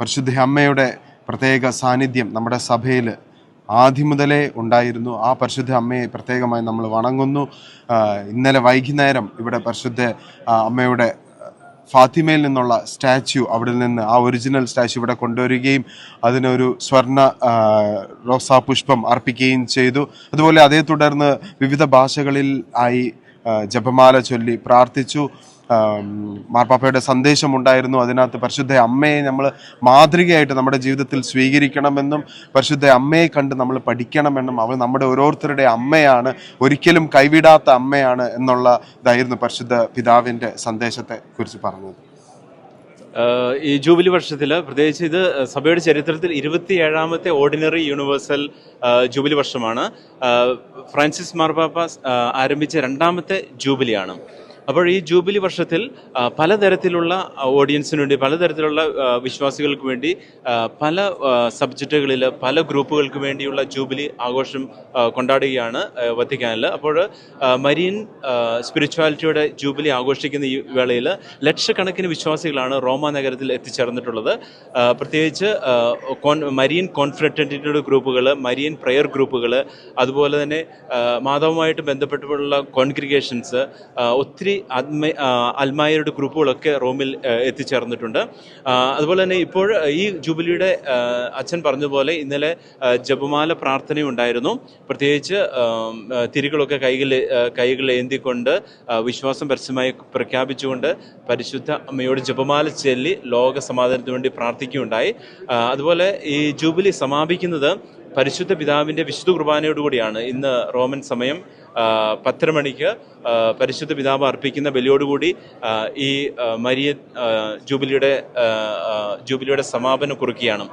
പരിശുദ്ധ അമ്മയുടെ പ്രത്യേക സാന്നിധ്യം നമ്മുടെ സഭയിൽ ആദ്യം മുതലേ ഉണ്ടായിരുന്നു. ആ പരിശുദ്ധ അമ്മയെ പ്രത്യേകമായി നമ്മൾ വണങ്ങുന്നു. ഇന്നലെ വൈകുന്നേരം ഇവിടെ പരിശുദ്ധ അമ്മയുടെ ഫാത്തിമയിൽ നിന്നുള്ള സ്റ്റാച്യു അവിടെ നിന്ന് ആ ഒറിജിനൽ സ്റ്റാച്യു ഇവിടെ കൊണ്ടുവരികയും അതിനൊരു സ്വർണ റോസാ പുഷ്പം അർപ്പിക്കുകയും ചെയ്തു. അതുപോലെ അതേ തുടർന്ന് വിവിധ ഭാഷകളിൽ ആയി ജപമാല ചൊല്ലി പ്രാർത്ഥിച്ചു. മാർപ്പാപ്പയുടെ സന്ദേശം ഉണ്ടായിരുന്നു അതിനകത്ത് പരിശുദ്ധ അമ്മയെ നമ്മൾ മാതൃകയായിട്ട് നമ്മുടെ ജീവിതത്തിൽ സ്വീകരിക്കണമെന്നും പരിശുദ്ധ അമ്മയെ കണ്ട് നമ്മൾ പഠിക്കണമെന്നും അവൾ നമ്മുടെ ഓരോരുത്തരുടെ അമ്മയാണ് ഒരിക്കലും കൈവിടാത്ത അമ്മയാണ് എന്നുള്ള ഇതായിരുന്നു പരിശുദ്ധ പിതാവിന്റെ സന്ദേശത്തെ കുറിച്ച് പറഞ്ഞത്. ഈ ജൂബിലി വർഷത്തിൽ പ്രത്യേകിച്ച് ഇത് സഭയുടെ ചരിത്രത്തിൽ ഇരുപത്തിയേഴാമത്തെ ഓർഡിനറി യൂണിവേഴ്സൽ ജൂബിലി വർഷമാണ്. ഫ്രാൻസിസ് മാർപ്പാപ്പ ആരംഭിച്ച രണ്ടാമത്തെ ജൂബിലിയാണ്. അപ്പോൾ ഈ ജൂബിലി വർഷത്തിൽ പലതരത്തിലുള്ള ഓഡിയൻസിന് വേണ്ടി പലതരത്തിലുള്ള വിശ്വാസികൾക്ക് വേണ്ടി പല സബ്ജക്റ്റുകളിൽ പല ഗ്രൂപ്പുകൾക്ക് വേണ്ടിയുള്ള ജൂബിലി ആഘോഷം കൊണ്ടാടുകയാണ് വത്തിക്കാനിൽ. അപ്പോൾ മരീൻ സ്പിരിച്വാലിറ്റിയുടെ ജൂബിലി ആഘോഷിക്കുന്ന ഈ വേളയിൽ ലക്ഷക്കണക്കിന് വിശ്വാസികളാണ് റോമ നഗരത്തിൽ എത്തിച്ചേർന്നിട്ടുള്ളത്. പ്രത്യേകിച്ച് ആഹ് കോൺ മരീൻ കോൺഫ്രറ്റന്റിയുടെ ഗ്രൂപ്പുകൾ മരീൻ പ്രെയർ ഗ്രൂപ്പുകൾ അതുപോലെ തന്നെ മാധവമായിട്ട് ബന്ധപ്പെട്ടുള്ള കോൺഗ്രിഗേഷൻസ് ഒത്തിരി ആഹ് അൽമായരുടെ ഗ്രൂപ്പുകളൊക്കെ റോമിൽ എത്തിച്ചേർന്നിട്ടുണ്ട്. അതുപോലെ തന്നെ ഇപ്പോൾ ഈ ജൂബിലിയുടെ അച്ഛൻ പറഞ്ഞതുപോലെ ഇന്നലെ ജപമാല പ്രാർത്ഥനയുണ്ടായിരുന്നു. പ്രത്യേകിച്ച് തിരികളൊക്കെ കൈകൾ കൈകൾ ഏന്തിക്കൊണ്ട് വിശ്വാസം പരസ്യമായി പ്രഖ്യാപിച്ചുകൊണ്ട് പരിശുദ്ധ അമ്മയോട് ജപമാല ചൊല്ലി ലോക സമാധാനത്തിന് വേണ്ടി പ്രാർത്ഥിക്കുകയുണ്ടായി. അതുപോലെ ഈ ജൂബിലി സമാപിക്കുന്നത് പരിശുദ്ധ പിതാവിന്റെ വിശുദ്ധ കുർബാനയോടുകൂടിയാണ് ഇന്ന് റോമൻ സമയം പത്തര മണിക്ക് പരിശുദ്ധ പിതാവ് അർപ്പിക്കുന്ന ബലിയോടുകൂടി ഈ മരിയ ജൂബിലിയുടെ ജൂബിലിയുടെ സമാപനം കുറിക്കുകയാണ്.